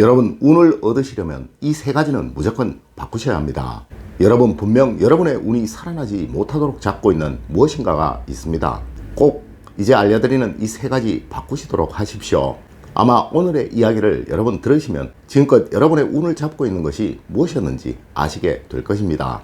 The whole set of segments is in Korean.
여러분 운을 얻으시려면 이 세 가지는 무조건 바꾸셔야 합니다. 여러분 분명 여러분의 운이 살아나지 못하도록 잡고 있는 무엇인가가 있습니다. 꼭 이제 알려드리는 이 세 가지 바꾸시도록 하십시오. 아마 오늘의 이야기를 여러분 들으시면 지금껏 여러분의 운을 잡고 있는 것이 무엇이었는지 아시게 될 것입니다.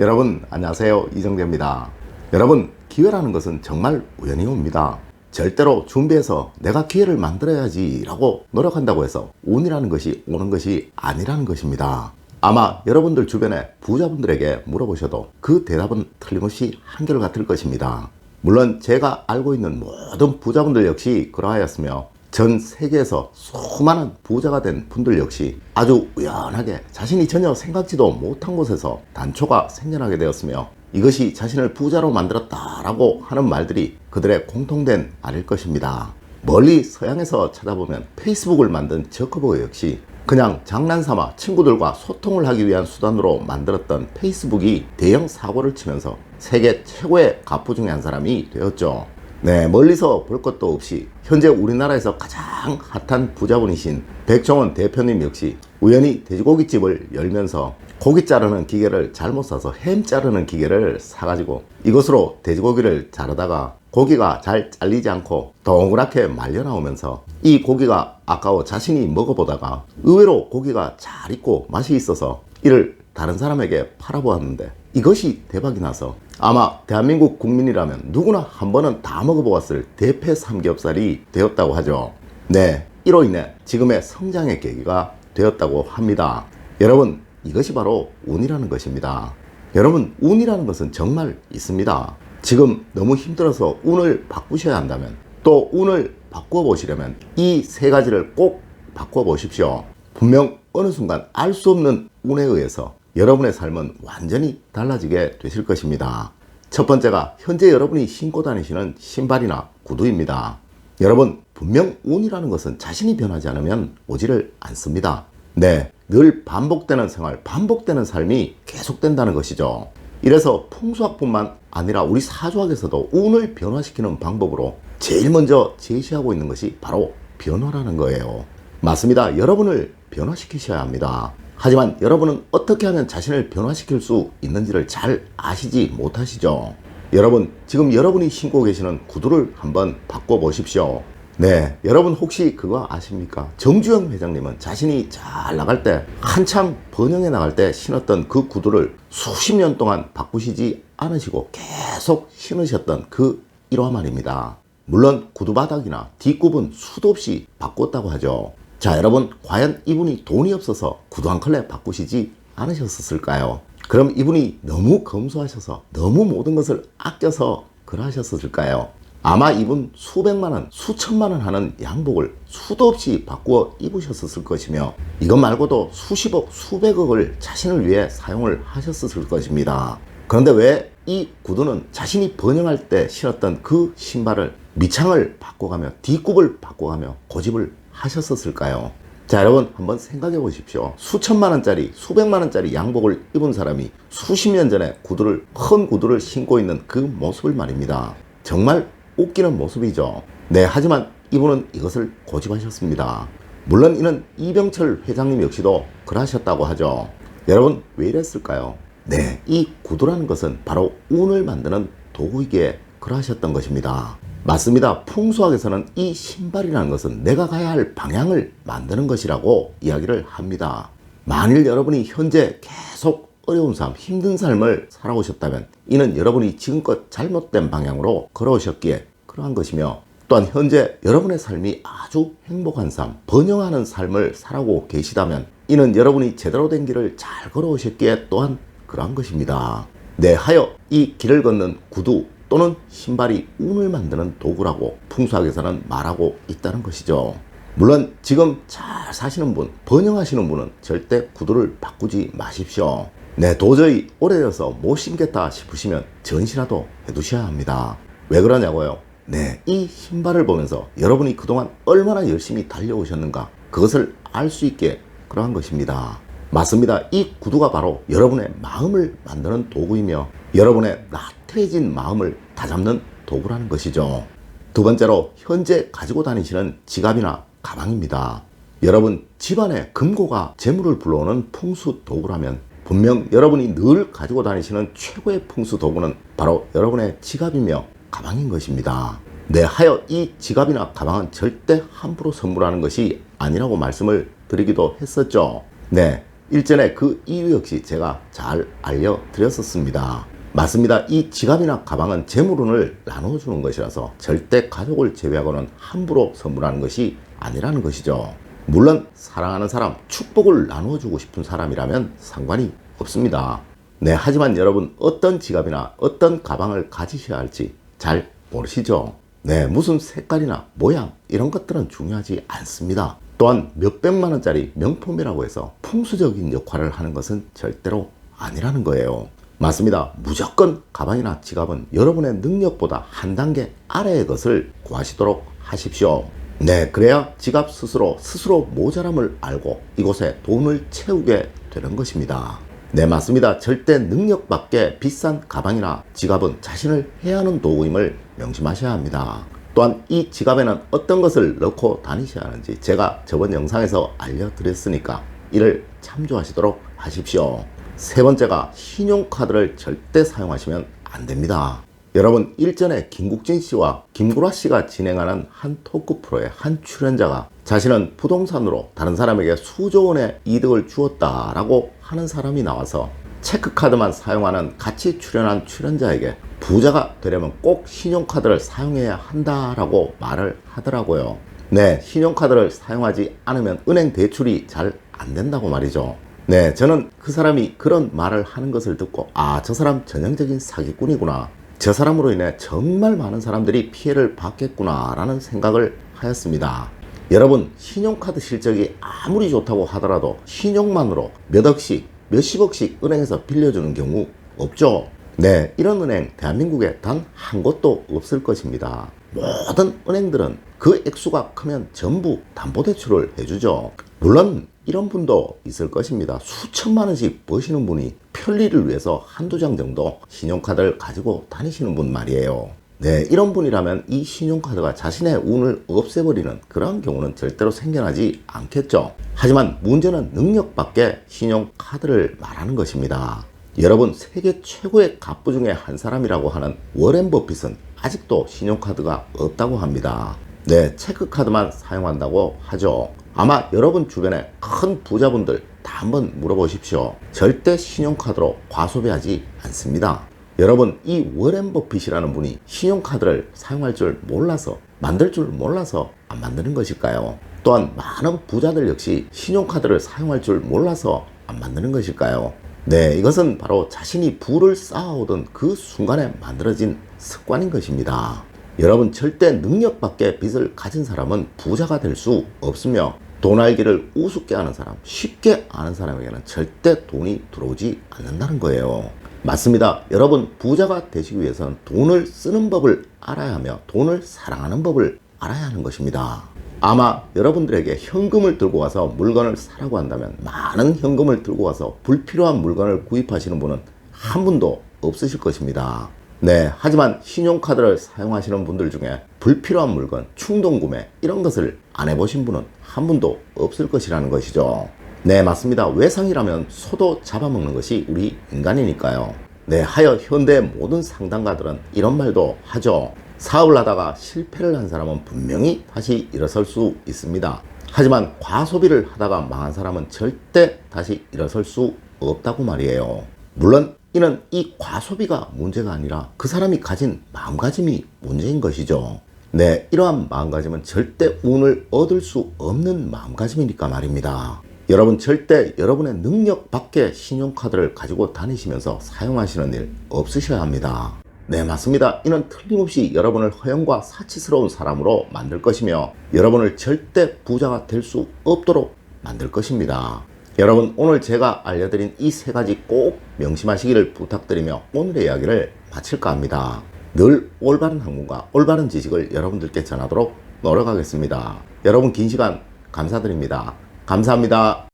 여러분 안녕하세요 이정재입니다. 여러분 기회라는 것은 정말 우연히 옵니다. 절대로 준비해서 내가 기회를 만들어야지 라고 노력한다고 해서 운이라는 것이 오는 것이 아니라는 것입니다. 아마 여러분들 주변에 부자분들에게 물어보셔도 그 대답은 틀림없이 한결같을 것입니다. 물론 제가 알고 있는 모든 부자분들 역시 그러하였으며 전 세계에서 수많은 부자가 된 분들 역시 아주 우연하게 자신이 전혀 생각지도 못한 곳에서 단초가 생겨나게 되었으며 이것이 자신을 부자로 만들었다라고 하는 말들이 그들의 공통된 말일 것입니다. 멀리 서양에서 찾아보면 페이스북을 만든 저커버그 역시 그냥 장난삼아 친구들과 소통을 하기 위한 수단으로 만들었던 페이스북이 대형 사고를 치면서 세계 최고의 가부 중의 한 사람이 되었죠. 네, 멀리서 볼 것도 없이 현재 우리나라에서 가장 핫한 부자분이신 백종원 대표님 역시 우연히 돼지고기집을 열면서 고기 자르는 기계를 잘못 사서 햄 자르는 기계를 사가지고 이것으로 돼지고기를 자르다가 고기가 잘 잘리지 않고 동그랗게 말려 나오면서 이 고기가 아까워 자신이 먹어보다가 의외로 고기가 잘 익고 맛이 있어서 이를 다른 사람에게 팔아보았는데 이것이 대박이 나서 아마 대한민국 국민이라면 누구나 한 번은 다 먹어보았을 대패 삼겹살이 되었다고 하죠. 네, 이로 인해 지금의 성장의 계기가 되었다고 합니다. 여러분, 이것이 바로 운이라는 것입니다. 여러분, 운이라는 것은 정말 있습니다. 지금 너무 힘들어서 운을 바꾸셔야 한다면 또 운을 바꾸어 보시려면 이 세 가지를 꼭 바꾸어 보십시오. 분명 어느 순간 알 수 없는 운에 의해서 여러분의 삶은 완전히 달라지게 되실 것입니다. 첫 번째가 현재 여러분이 신고 다니시는 신발이나 구두입니다. 여러분, 분명 운이라는 것은 자신이 변하지 않으면 오지를 않습니다. 네, 늘 반복되는 생활, 반복되는 삶이 계속된다는 것이죠. 이래서 풍수학뿐만 아니라 우리 사주학에서도 운을 변화시키는 방법으로 제일 먼저 제시하고 있는 것이 바로 변화라는 거예요. 맞습니다. 여러분을 변화시키셔야 합니다. 하지만 여러분은 어떻게 하면 자신을 변화시킬 수 있는지를 잘 아시지 못하시죠. 여러분, 지금 여러분이 신고 계시는 구두를 한번 바꿔보십시오. 네, 여러분 혹시 그거 아십니까? 정주영 회장님은 자신이 잘 나갈 때, 한참 번영해 나갈 때 신었던 그 구두를 수십 년 동안 바꾸시지 않으시고 계속 신으셨던 그 일화 말입니다. 물론 구두바닥이나 뒷굽은 수도 없이 바꿨다고 하죠. 자, 여러분, 과연 이분이 돈이 없어서 구두 한 컬레 바꾸시지 않으셨을까요? 그럼 이분이 너무 검소하셔서 너무 모든 것을 아껴서 그러하셨을까요? 아마 이분 수백만 원, 수천만 원 하는 양복을 수도 없이 바꾸어 입으셨을 것이며 이것 말고도 수십억, 수백억을 자신을 위해 사용을 하셨을 것입니다. 그런데 왜 이 구두는 자신이 번영할 때 신었던 그 신발을 밑창을 바꿔가며 뒷굽을 바꿔가며 고집을 하셨었을까요? 자, 여러분 한번 생각해 보십시오. 수천만 원짜리, 수백만 원짜리 양복을 입은 사람이 수십 년 전에 구두를 큰 구두를 신고 있는 그 모습을 말입니다. 정말 웃기는 모습이죠. 네, 하지만 이분은 이것을 고집하셨습니다. 물론 이는 이병철 회장님 역시도 그러하셨다고 하죠. 여러분 왜 이랬을까요? 네, 이 구두라는 것은 바로 운을 만드는 도구이기에 그러하셨던 것입니다. 맞습니다. 풍수학에서는 이 신발이라는 것은 내가 가야 할 방향을 만드는 것이라고 이야기를 합니다. 만일 여러분이 현재 계속 어려운 삶, 힘든 삶을 살아오셨다면 이는 여러분이 지금껏 잘못된 방향으로 걸어오셨기에 그러한 것이며 또한 현재 여러분의 삶이 아주 행복한 삶, 번영하는 삶을 살아오고 계시다면 이는 여러분이 제대로 된 길을 잘 걸어오셨기에 또한 그러한 것입니다. 네, 하여 이 길을 걷는 구두 또는 신발이 운을 만드는 도구라고 풍수학에서는 말하고 있다는 것이죠. 물론 지금 잘 사시는 분, 번영하시는 분은 절대 구두를 바꾸지 마십시오. 네, 도저히 오래돼서 못 신겠다 싶으시면 전시라도 해두셔야 합니다. 왜 그러냐고요? 네, 이 신발을 보면서 여러분이 그동안 얼마나 열심히 달려오셨는가 그것을 알 수 있게 그러한 것입니다. 맞습니다. 이 구두가 바로 여러분의 마음을 만드는 도구이며 여러분의 나태해진 마음을 다잡는 도구라는 것이죠. 두 번째로 현재 가지고 다니시는 지갑이나 가방입니다. 여러분 집안에 금고가 재물을 불러오는 풍수 도구라면 분명 여러분이 늘 가지고 다니시는 최고의 풍수 도구는 바로 여러분의 지갑이며 가방인 것입니다. 네, 하여 이 지갑이나 가방은 절대 함부로 선물하는 것이 아니라고 말씀을 드리기도 했었죠. 네, 일전에 그 이유 역시 제가 잘 알려드렸었습니다. 맞습니다. 이 지갑이나 가방은 재물운을 나눠주는 것이라서 절대 가족을 제외하고는 함부로 선물하는 것이 아니라는 것이죠. 물론 사랑하는 사람, 축복을 나눠주고 싶은 사람이라면 상관이 없습니다. 네, 하지만 여러분 어떤 지갑이나 어떤 가방을 가지셔야 할지 잘 모르시죠? 네, 무슨 색깔이나 모양 이런 것들은 중요하지 않습니다. 또한 몇백만 원짜리 명품이라고 해서 풍수적인 역할을 하는 것은 절대로 아니라는 거예요. 맞습니다. 무조건 가방이나 지갑은 여러분의 능력보다 한 단계 아래의 것을 구하시도록 하십시오. 네, 그래야 지갑 스스로 스스로 모자람을 알고 이곳에 돈을 채우게 되는 것입니다. 네, 맞습니다. 절대 능력 밖에 비싼 가방이나 지갑은 자신을 해하는 도구임을 명심하셔야 합니다. 또한 이 지갑에는 어떤 것을 넣고 다니셔야 하는지 제가 저번 영상에서 알려드렸으니까 이를 참조하시도록 하십시오. 세 번째가 신용카드를 절대 사용하시면 안 됩니다. 여러분 일전에 김국진 씨와 김구라 씨가 진행하는 한 토크 프로의 한 출연자가 자신은 부동산으로 다른 사람에게 수조 원의 이득을 주었다라고 하는 사람이 나와서 체크카드만 사용하는 같이 출연한 출연자에게 부자가 되려면 꼭 신용카드를 사용해야 한다라고 말을 하더라고요. 네, 신용카드를 사용하지 않으면 은행 대출이 잘 안 된다고 말이죠. 네, 저는 그 사람이 그런 말을 하는 것을 듣고 아, 저 사람 전형적인 사기꾼이구나. 저 사람으로 인해 정말 많은 사람들이 피해를 받겠구나라는 생각을 하였습니다. 여러분, 신용카드 실적이 아무리 좋다고 하더라도 신용만으로 몇 억씩, 몇십억씩 은행에서 빌려주는 경우 없죠. 네, 이런 은행 대한민국에 단 한 곳도 없을 것입니다. 모든 은행들은 그 액수가 크면 전부 담보대출을 해주죠. 물론 이런 분도 있을 것입니다. 수천만 원씩 버시는 분이 편리를 위해서 한두 장 정도 신용카드를 가지고 다니시는 분 말이에요. 네, 이런 분이라면 이 신용카드가 자신의 운을 없애버리는 그런 경우는 절대로 생겨나지 않겠죠. 하지만 문제는 능력밖에 신용카드를 말하는 것입니다. 여러분, 세계 최고의 갑부 중에 한 사람이라고 하는 워렌 버핏은 아직도 신용카드가 없다고 합니다. 네, 체크카드만 사용한다고 하죠. 아마 여러분 주변에 큰 부자분들 다 한번 물어보십시오. 절대 신용카드로 과소비하지 않습니다. 여러분, 이 워렌 버핏이라는 분이 신용카드를 사용할 줄 몰라서, 만들 줄 몰라서 안 만드는 것일까요? 또한 많은 부자들 역시 신용카드를 사용할 줄 몰라서 안 만드는 것일까요? 네, 이것은 바로 자신이 부를 쌓아오던 그 순간에 만들어진 습관인 것입니다. 여러분, 절대 능력밖에 빚을 가진 사람은 부자가 될 수 없으며 돈 알기를 우습게 하는 사람, 쉽게 아는 사람에게는 절대 돈이 들어오지 않는다는 거예요. 맞습니다. 여러분, 부자가 되시기 위해서는 돈을 쓰는 법을 알아야 하며 돈을 사랑하는 법을 알아야 하는 것입니다. 아마 여러분들에게 현금을 들고 와서 물건을 사라고 한다면 많은 현금을 들고 와서 불필요한 물건을 구입하시는 분은 한 분도 없으실 것입니다. 네, 하지만 신용카드를 사용하시는 분들 중에 불필요한 물건, 충동 구매 이런 것을 안 해보신 분은 한 분도 없을 것이라는 것이죠. 네, 맞습니다. 외상이라면 소도 잡아먹는 것이 우리 인간이니까요. 네, 하여 현대 모든 상담가들은 이런 말도 하죠. 사업을 하다가 실패를 한 사람은 분명히 다시 일어설 수 있습니다. 하지만 과소비를 하다가 망한 사람은 절대 다시 일어설 수 없다고 말이에요. 물론 이는 이 과소비가 문제가 아니라 그 사람이 가진 마음가짐이 문제인 것이죠. 네, 이러한 마음가짐은 절대 운을 얻을 수 없는 마음가짐이니까 말입니다. 여러분 절대 여러분의 능력 밖에 신용카드를 가지고 다니시면서 사용하시는 일 없으셔야 합니다. 네, 맞습니다. 이는 틀림없이 여러분을 허영과 사치스러운 사람으로 만들 것이며 여러분을 절대 부자가 될 수 없도록 만들 것입니다. 여러분, 오늘 제가 알려드린 이 세 가지 꼭 명심하시기를 부탁드리며 오늘의 이야기를 마칠까 합니다. 늘 올바른 학문과 올바른 지식을 여러분들께 전하도록 노력하겠습니다. 여러분 긴 시간 감사드립니다. 감사합니다.